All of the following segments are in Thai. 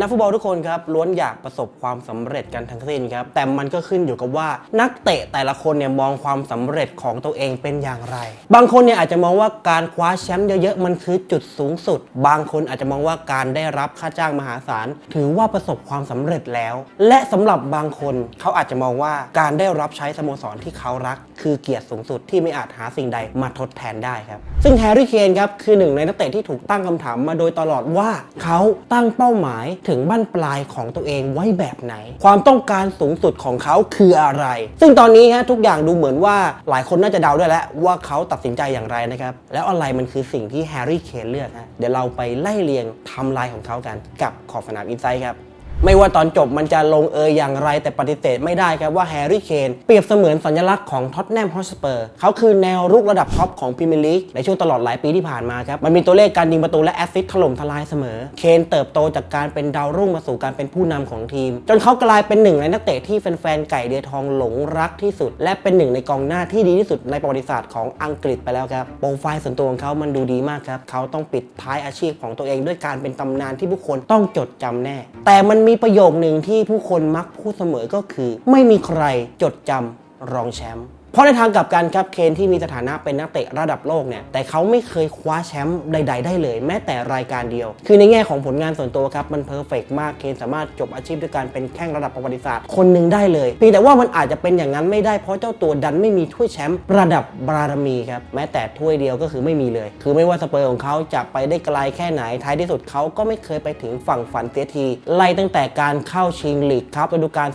นักฟุตบอลทุกคนครับล้วนอยากประสบความสำเร็จกันทั้งสิ้นครับแต่มันก็ขึ้นอยู่กับว่านักเตะแต่ละคนเนี่ยมองความสำเร็จของตัวเองเป็นอย่างไร บางคนเนี่ยอาจจะมองว่าการคว้าแชมป์เยอะๆมันคือจุดสูงสุด บางคนอาจจะมองว่าการได้รับค่าจ้างมหาศาลถือว่าประสบความสำเร็จแล้ว และสำหรับบางคนเขาอาจจะมองว่าการได้รับใช้สโมสรที่เขารัก คือเกียรติสูงสุดที่ไม่อาจหาสิ่งใดมาทดแทนได้ครับ ซึ่งแฮร์รี่เคนครับคือหนึ่งในนักเตะที่ถูกตั้งคำถามมาโดยตลอดว่าเขาตั้งเป้าหมายถึงบั้นปลายของตัวเองไว้แบบไหน ความต้องการสูงสุดของเขาคืออะไร ซึ่งตอนนี้ฮะทุกอย่างดูเหมือนว่าหลายคนน่าจะเดาได้แล้วว่าเขาตัดสินใจอย่างไรนะครับ แล้วอะไรมันคือสิ่งที่แฮร์รี่เคนเลือกฮะเดี๋ยวเราไปไล่เรียงไทำลายของเขากันกับขอบสนามอินไซด์ครับ ไม่ว่าตอนจบมันจะลงเอยอย่างไรแต่ปฏิเสธไม่ได้ครับว่าแฮร์รี่เคนเปรียบเสมือนสัญลักษณ์ของท็อตแนมฮอสเปอร์เขาคือแนวรุกระดับท็อปของพรีเมียร์ลีกในช่วงตลอดหลายปีที่ผ่านมาครับมันมีตัวเลขการยิงประตูและแอสซิสต์ถล่มทลายเสมอ เคนเติบโตจากการเป็นดาวรุ่งมาสู่การเป็นผู้นำของทีม จนเขากลายเป็นหนึ่งในนักเตะที่แฟนๆไก่เดียทองหลงรักที่สุด และเป็นหนึ่งในกองหน้าที่ดีที่สุดในประวัติศาสตร์ของอังกฤษไปแล้วครับโปรไฟล์ส่วนตัวของเขามันดูดีมากครับเขาต้องปิดท้ายอาชีพของตัวเองด้วยการเป็นตำนานที่ผู้คนต้องจดจำแน่ แต่มันมีประโยคหนึ่งที่ผู้คนมักพูดเสมอก็คือ ไม่มีใครจดจำรองแชมป์ เพราะในทางกลับกันครับเคนที่มีสถานะเป็นนักเตะระดับโลกเนี่ยแต่เขาไม่เคยคว้าแชมป์ใด ๆ ได้เลย แม้แต่รายการเดียว คือในแง่ของผลงานส่วนตัวครับมันเพอร์เฟกมากเคนสามารถจบอาชีพด้วยการเป็นแข้งระดับประวัติศาสตร์คนหนึ่งได้เลยเพียงแต่ว่ามันอาจจะเป็นอย่างนั้นไม่ได้เพราะเจ้าตัวดันไม่มีถ้วยแชมป์ระดับบารมีครับแม้แต่ถ้วยเดียวก็คือไม่มีเลย คือไม่ว่าสเปอร์ของเขาจะไปได้ไกลแค่ไหนท้ายที่สุดเขาก็ไม่เคยไปถึงฝั่งฝันเสียทีไล่ตั้งแต่การเข้าชิงลีกครับฤดูกาล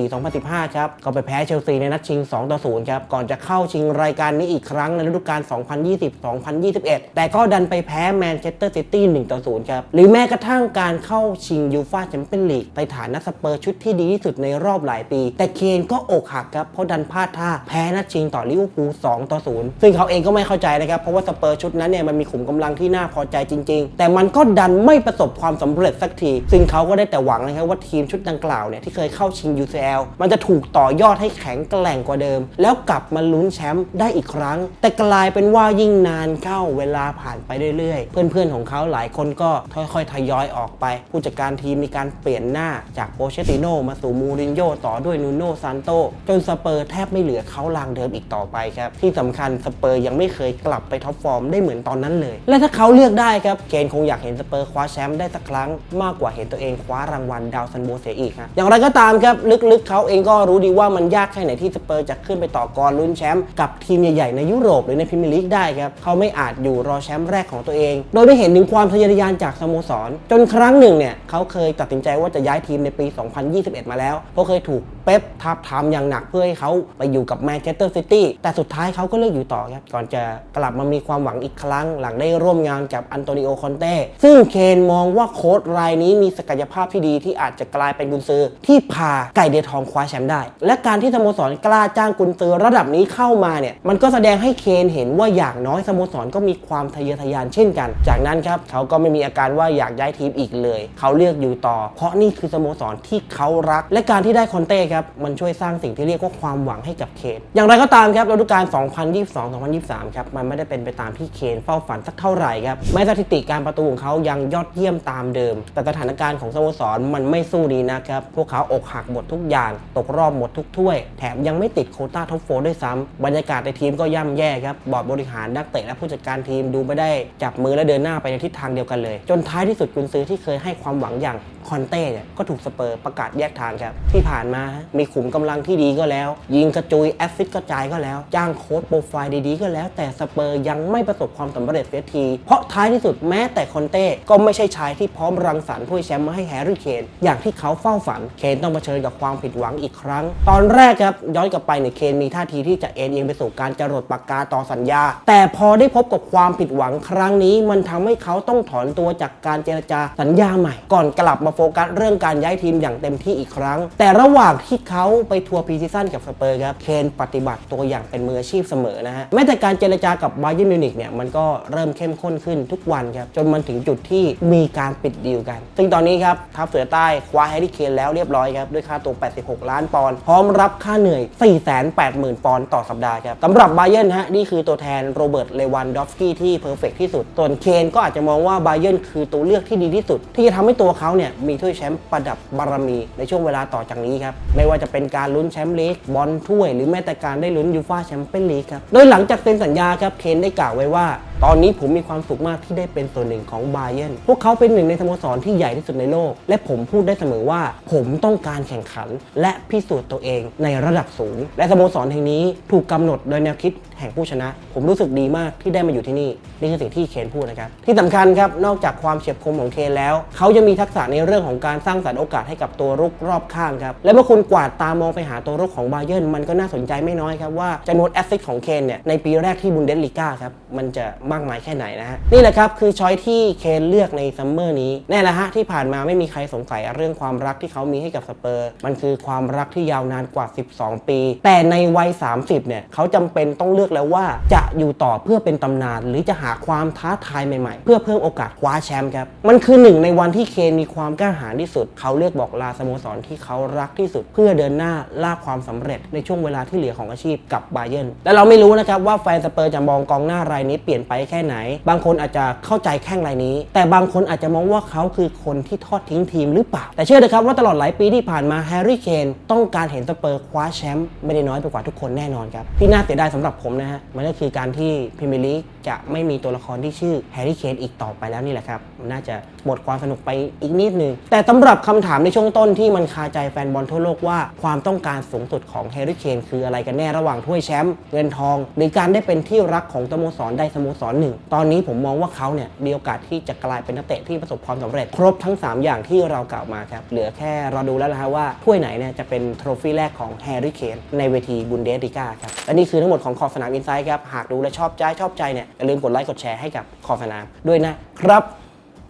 2014-2015ครับก็ไปแพ้เชลซีในนัดชิง2ต่อ0ครับก่อนจะเข้าชิงรายการนี้อีกครั้งในฤดูกาล 2020-2021 แต่ก็ดันไปแพ้แมนเชสเตอร์ซิตี้1ต่อ0ครับหรือแม้กระทั่งการเข้าชิงยูฟ่าแชมเปี้ยนลีกในฐานะสเปอร์ชุดที่ดีที่สุดในรอบหลายปี แต่เคนก็อกหักครับเพราะดันพลาดท่าแพ้นัดชิงต่อลิเวอร์พูล2ต่อ0ซึ่งเขาเองก็ไม่เข้าใจนะครับเพราะว่าสเปอร์ชุดนั้นเนี่ยมันมีขุมกำลังที่น่าพอใจจริง ๆ แต่มันก็ดันไม่ประสบความสำเร็จสักที ซึ่งเขาก็ได้แต่หวังนะครับว่าทีมชุดดังกล่าวเนี่ยที่เคยเข้าชิง UCL มันจะถูกต่อยอดให้แข็งแกร่งกว่าเดิมแล้วกลับมาลุ้นแชมป์ได้อีกครั้ง แต่กลายเป็นว่ายิ่งนานเข้าเวลาผ่านไปเรื่อยๆ เพื่อนๆของเขาหลายคนก็ค่อยๆทยอยออกไป ผู้จัดการทีมมีการเปลี่ยนหน้าจากโปเชติโนมาสู่มูรินโญ่ต่อด้วยนูโน่ซานโตจนสเปอร์แทบไม่เหลือเขาลางเดิมอีกต่อไปครับ ที่สำคัญสเปอร์ยังไม่เคยกลับไปท็อปฟอร์มได้เหมือนตอนนั้นเลย และถ้าเขาเลือกได้ครับเกนคงอยากเห็นสเปอร์คว้าแชมป์ได้สักครั้ง มากกว่าเห็นตัวเองคว้ารางวัลดาวซันโบเสียอีกฮะอย่างไรก็ตามครับลึกๆเขาเองก็รู้ดีว่ามันยากแค่ไหนที่สเปอร์จะขึ้นไปต่อกรลุ้นแชมป์กับทีมใหญ่ๆในยุโรปหรือในพรีเมียร์ลีกได้ครับเขาไม่อาจอยู่รอแชมป์แรกของตัวเอง โดยไม่เห็นถึงความทะเยอทะยานจากสโมสร จนครั้งหนึ่งเนี่ยเขาเคยตัดสินใจว่าจะย้ายทีมในปี 2021 มาแล้วเพราะเคยถูก ป๊ปทับทามอย่างหนักเพื่อให้เขาไปอยู่กับแมนเชสเตอร์ซิตี้แต่สุดท้ายเขาก็เลือกอยู่ต่อครับก่อนจะกลับมามีความหวังอีกครั้ง หลังได้ร่วมงานกับอันโตนิโอคอนเต้ซึ่งเคนมองว่าโค้ชรายนี้มีศักยภาพที่ดีที่อาจจะกลายเป็นกุนซือที่พาไก่เดียทองคว้าแชมป์ได้ และการที่สโมสรกล้าจ้างกุนซือระดับนี้เข้ามาเนี่ยมันก็แสดงให้เคนเห็นว่าอย่างน้อยสโมสรก็มีความทะเยอทะยานเช่นกัน จากนั้นครับเขาก็ไม่มีอาการว่าอยากย้ายทีมอีกเลย เขาเลือกอยู่ต่อ เพราะนี่คือสโมสรที่เขารัก และการที่ได้คอนเต้ครับมันช่วยสร้างสิ่งที่เรียกว่าความหวังให้กับเคน อย่างไรก็ตามครับฤดูกาล 2022-2023 ครับมันไม่ได้เป็นไปตามที่เคนเฝ้าฝันสักเท่าไหร่ครับแม้สถิติการประตูของเขายังยอดเยี่ยมตามเดิม แต่สถานการณ์ของสโมสรมันไม่สู้ดีนะครับ พวกเขาอกหักหมดทุกอย่าง ตกรอบหมดทุกถ้วย แถมยังไม่ติดโคต้าท็อปโฟด้วยซ้ำบรรยากาศในทีมก็ย่ำแย่ครับ บอร์ดบริหารนักเตะและผู้จัดการทีมดูไม่ได้จับมือและเดินหน้าไปในทิศทางเดียวกันเลย จนท้ายที่สุดกุนซือที่เคยให้ความหวังอย่างคอนเต้เนี่ยก็ถูกสเปอร์ประกาศแยกทางครับที่ผ่านมามีขุมกำลังที่ดีก็แล้ว ยิงกระจุยแอสซิสกระจายก็แล้ว จ้างโค้ชโปรไฟล์ดีๆก็แล้ว แต่สเปอร์ยังไม่ประสบความสำเร็จเสียที เพราะท้ายที่สุดแม้แต่คอนเต้ก็ไม่ใช่ชายที่พร้อมรังสรรค์ถ้วยแชมป์มาให้แฮร์รี่เคนอย่างที่เขาเฝ้าฝันเคนต้องเผชิญกับความผิดหวังอีกครั้ง ตอนแรกครับย้อนกลับไปเนี่ยเคนมีท่าทีที่จะเอ็นเอียงไปสู่การจรดปากกาต่อสัญญา แต่พอได้พบกับความผิดหวังครั้งนี้ มันทำให้เขาต้องถอนตัวจากการเจรจาสัญญาใหม่ ก่อนกลับมาโฟกัสเรื่องการย้ายทีมอย่างเต็มที่อีกครั้ง แต่ระหว่างทที่เขาไปทัวร์พรีซีซั่นกับสเปอร์ครับเคนปฏิบัติตัวอย่างเป็นมืออาชีพเสมอนะฮะแม้แต่การเจรจากับบาเยิร์นมิวนิกเนี่ยมันก็เริ่มเข้มข้นขึ้นทุกวันครับจนมันถึงจุดที่มีการปิดดีลกัน ซึ่งตอนนี้ครับทัพเสือใต้คว้าแฮร์รี่เคนแล้วเรียบร้อยครับด้วยค่าตัว 86 ล้านปอนด์พร้อมรับค่าเหนื่อย 480,000 ปอนด์ต่อสัปดาห์ครับสำหรับบาเยิร์นฮะนี่คือตัวแทนโรเบิร์ตเลวันดอฟสกี้ที่เพอร์เฟกที่สุดส่วนเคนก็อาจจะมองว่าบาเยิร์นคือตัวเลือกที่ดีที่สุด ที่จะทำให้ตัวเขาเนี่ยมีถ้วยแชมป์ประดับบารมีในช่วงเวลาต่อจากนี้ครับไม่ว่าจะเป็นการลุ้นแชมป์ลีกบอลถ้วย หรือแม้แต่การได้ลุ้นยูฟ่าแชมเปี้ยนลีกครับโดยหลังจากเซ็นสัญญาครับเคนได้กล่าวไว้ว่า ตอนนี้ผมมีความสุขมากที่ได้เป็นส่วนหนึ่งของบาเยนพวกเขาเป็นหนึ่งในสโมสรที่ใหญ่ที่สุดในโลก และผมพูดได้เสมอว่า ผมต้องการแข่งขัน และพิสูจน์ตัวเองในระดับสูง และสโมสรแห่งนี้ถูกกำหนดโดยแนวคิดแห่งผู้ชนะ ผมรู้สึกดีมากที่ได้มาอยู่ที่นี่นี่คือสิ่งที่เคนพูดนะครับที่สำคัญครับนอกจากความเฉียบคมของเคนแล้ว เขายังมีทักษะในเรื่องของการสร้างสรรค์โอกาสให้กับตัวรุกรอบข้างครับและเมื่อคุณกวาดตามองไปหาตัวรุกของบาเยนมันก็น่าสนใจไม่น้อยครับว่าจำนวนแอสซิสของเคนเนี่ยในปีแรกที่บุนเดสลีกาครับมันจะมากมายแค่ไหนนะฮะนี่แหละครับคือช้อยที่เคนเลือกในซัมเมอร์นี้แน่ละฮะที่ผ่านมาไม่มีใครสงสัยเรื่องความรักที่เขามีให้กับสเปอร์ มันคือความรักที่ยาวนานกว่า 12 ปี แต่ในวัย 30 เนี่ยเขาจำเป็นต้องเลือกแล้วว่าจะอยู่ต่อเพื่อเป็นตำนาน หรือจะหาความท้าทายใหม่ๆ เพื่อเพิ่มโอกาสคว้าแชมป์ครับมันคือหนึ่งในวันที่เคนมีความกล้าหาญที่สุด เขาเลือกบอกลาสโมสรที่เขารักที่สุด เพื่อเดินหน้าล่าความสำเร็จในช่วงเวลาที่เหลือของอาชีพกับบาเยิร์นและเราไม่รู้นะครับว่าแฟนสเปอร์จะมองกองหน้ารายนี้เปลี่ยนไปแค่ไหน บางคนอาจจะเข้าใจแข้งรายนี้ แต่บางคนอาจจะมองว่าเขาคือคนที่ทอดทิ้งทีมหรือเปล่า แต่เชื่อเถอะครับว่าตลอดหลายปีที่ผ่านมาแฮร์รี่เคนต้องการเห็นสเปอร์คว้าแชมป์ไม่ได้น้อยไปกว่าทุกคนแน่นอนครับที่น่าเสียดายสำหรับผมนะฮะมันก็คือการที่พรีเมียร์ลีกจะไม่มีตัวละครที่ชื่อแฮร์รี่เคนอีกต่อไปแล้วนี่แหละครับมันน่าจะหมดความสนุกไปอีกนิดนึงแต่สำหรับคำถามในช่วงต้นที่มันคาใจแฟนบอลทั่วโลกว่าความต้องการสูงสุดของแฮร์รี่เคนคืออะไรกันแน่ระหว่างถ้วยแชมป์เงินทอง หรือการได้เป็นที่รักของสโมสรใดสโมสรหนึ่งตอนนี้ผมมองว่าเขาเนี่ยมีโอกาสที่จะกลายเป็นนักเตะที่ประสบความสำเร็จ ครบทั้ง 3 อย่างที่เรากล่าวมาครับ เหลือแค่เราดูแล้วนะฮะว่าถ้วยไหนเนี่ยจะเป็นโทรฟี่แรกของแฮร์รี่เคนในเวทีบุนเดสลิก้าครับและนี่คือทั้งหมดของขอบสนามอินไซด์ครับหากดูและชอบใจชอบใจเนี่ยอย่าลืมกดไลค์กดแชร์ให้กับขอบสนามด้วยนะครับ